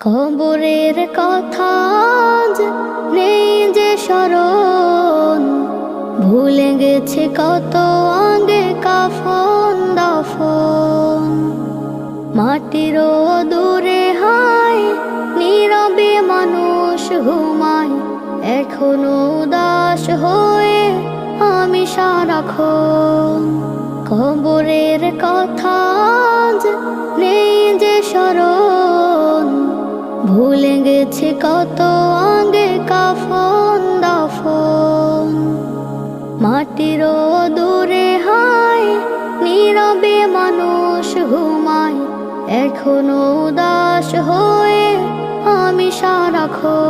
খবরের কথা নেই যে স্মরণ। ভুলে গেছে কত আগে কাফন দাফন। মাটির দূরে হায়, নীরবে মানুষ ঘুমায়। এখনও উদাস হয়ে আমি সারাক্ষণ। খবরের কথা নেই গেছে কত আগে কাফন দাফন। মাটির দূরে হায়, নীরবে মানুষ ঘুমায়। এখনও উদাস হয়ে আমি সারাক্ষণ